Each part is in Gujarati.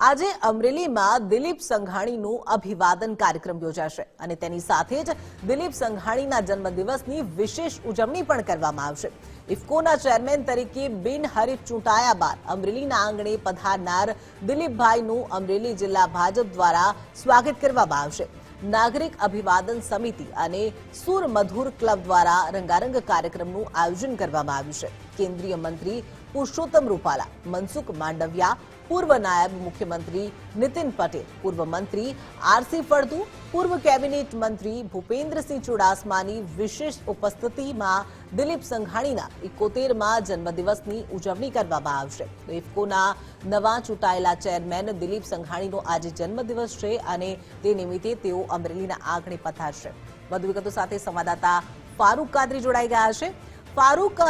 આજે અમરેલીમાં દિલીપ સંઘાણીનું અભિવાદન કાર્યક્રમ યોજાશે અને તેની સાથે જ દિલીપ સંઘાણીના જન્મદિવસની વિશેષ ઉજવણી પણ કરવામાં આવશે. ઇફકોના ચેરમેન તરીકે બિનહરીફ ચૂંટાયા બાદ અમરેલીના આંગણે પધારનાર દિલીપભાઈનું અમરેલી જિલ્લા ભાજપ દ્વારા સ્વાગત કરવામાં આવશે. નાગરિક અભિવાદન સમિતિ અને સુર મધુર ક્લબ દ્વારા રંગારંગ કાર્યક્રમનું આયોજન કરવામાં આવ્યું છે. કેન્દ્રીય મંત્રી પુરુષોત્તમ રૂપાલા, મનસુખ માંડવિયા પૂર્વ નાયબ મુખ્યમંત્રી નીતિન પટેલ, પૂર્વ મંત્રી આરસી ફળદુ, પૂર્વ કેબિનેટ મંત્રી ભૂપેન્દ્રસિંહ ચુડાસમાની વિશેષ ઉપસ્થિતિમાં દિલીપ સંઘાણીના ઇકોતેરમાં જન્મદિવસની ઉજવણી કરવામાં આવશે. તો ઇફકોના નવા ચૂંટાયેલા ચેરમેન દિલીપ સંઘાણીનો આજે જન્મદિવસ છે અને તે નિમિત્તે તેઓ અમરેલીના આંગણે પધારશે. વધુ વિગતો સાથે સંવાદદાતા ફારૂક કાદરી જોડાઈ ગયા છે. ફારૂક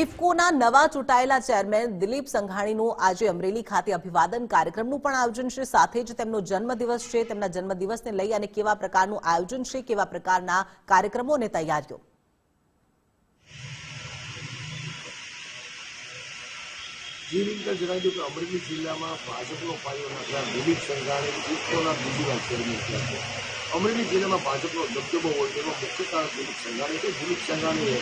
ઇફકોના નવા ચૂંટાયેલા ચેરમેન દિલીપ સંઘાણીનું આજે અમરેલી ખાતે અભિવાદન કાર્યક્રમનું પણ આયોજન છે. સાથે જ તેમનો જન્મદિવસ છે. તેમના જન્મદિવસને લઈ અને કેવા પ્રકારનું આયોજન છે, કેવા પ્રકારના કાર્યક્રમો અને તૈયારીઓ? જે કે અમરેલી જિલ્લામાં ભાજપનો પાયો નાખનાર દિલીપ સંઘાણી ઇફકોના બીજી વાર ચેરમેન અમરેલી જિલ્લામાં ભાજપનો દબદબો હોય તેમાં મુખ્ય કારણ દિલીપ સંઘાણી છે. દિલીપ સંઘાણીએ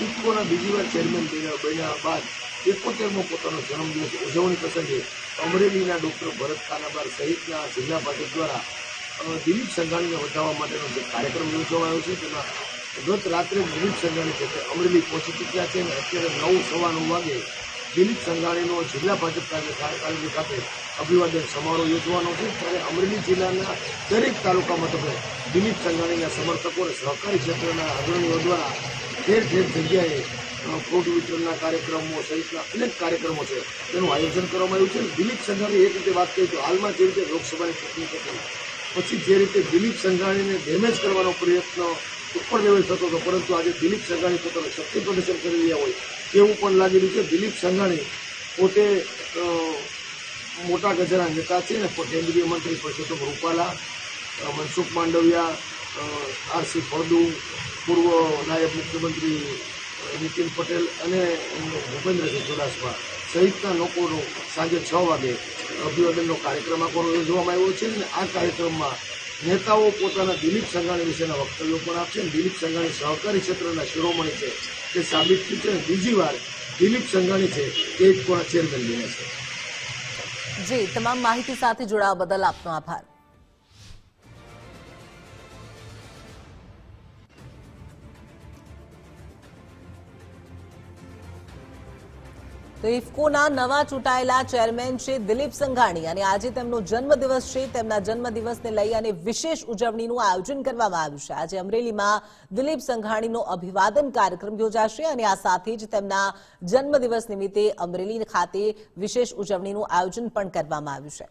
ઇફકોના બીજી વાર ચેરમેન બન્યા બાદ એકોતેરમો પોતાનો જન્મદિવસ ઉજવણી પ્રસંગે અમરેલીના ડોક્ટર ભરત કાનાબાર સહિતના જિલ્લા ભાજપ દ્વારા દિલીપ સંઘાણીને વધાવવા માટેનો જે કાર્યક્રમ યોજવામાં આવ્યો છે તેમાં ગત રાત્રે દિલીપ સંઘાણી છે તે અમરેલી પહોંચી ચૂક્યા છે અને અત્યારે નવ સવા નવ વાગે દિલીપ સંઘાણીનો જિલ્લા ભાજપ કાર્યકારી ખાતે અભિવાદન સમારોહ યોજવાનો છે ત્યારે અમરેલી જિલ્લાના દરેક તાલુકા મથકે દિલીપ સંઘાણીના સમર્થકો અને સહકારી ક્ષેત્રના અગ્રણીઓ દ્વારા ઠેર ઠેર જગ્યાએ ફ્રૂટ વિતરણના કાર્યક્રમો સહિતના અનેક કાર્યક્રમો છે. તેનું આયોજન કરવામાં આવ્યું છે. દિલીપ સંઘાણી એક રીતે વાત કરી તો હાલમાં જે રીતે લોકસભાની ચૂંટણી થતી પછી જે રીતે દિલીપ સંઘાણીને ડેમેજ કરવાનો પ્રયત્ન ઉપર લેવલ થતો હતો, પરંતુ આજે દિલીપ સંઘાણી પોતાનું શક્તિ પ્રદર્શન કરી રહ્યા હોય તેવું પણ લાગી રહ્યું છે. દિલીપ સંઘાણી પોતે મોટા ગજરાના નેતા છે ને કેન્દ્રીય મંત્રી પરસોત્તમ રૂપાલા મનસુખ માંડવિયા આરસી ફળદુ, પૂર્વ નાયબ મુખ્યમંત્રી નીતિન પટેલ અને ભૂપેન્દ્રસિંહ ચુડાસમા. સહિતના લોકોનો સાંજે છ વાગે અભિવાદનનો કાર્યક્રમ આપવાનો યોજવામાં આવ્યો છે અને આ કાર્યક્રમમાં નેતાઓ પોતાના દિલીપ સંઘાણી વિશેના વક્તવ્યો પણ આપશે અને દિલીપ સંઘાણી સહકારી ક્ષેત્રના શિરોમણી છે, તે સાબિત થયું છે અને બીજી વાર દિલીપ સંઘાણી છે, તે જ પણ ચેરમેન બન્યા છે. જી તમામ માહિતી સાથે જોડાવા બદલ આપનો આભાર. તો ઇફકોના નવા ચૂંટાયેલા ચેરમેન છે દિલીપ સંઘાણી. અને આજે તેમનો જન્મદિવસ છે. તેમના જન્મદિવસને લઈ અને વિશેષ ઉજવણીનું આયોજન કરવામાં આવ્યું છે. આજે અમરેલીમાં દિલીપ સંઘાણીનો અભિવાદન કાર્યક્રમ યોજાશે અને આ સાથે જ તેમના જન્મદિવસ નિમિત્તે અમરેલી ખાતે વિશેષ ઉજવણીનું આયોજન પણ કરવામાં આવ્યું છે.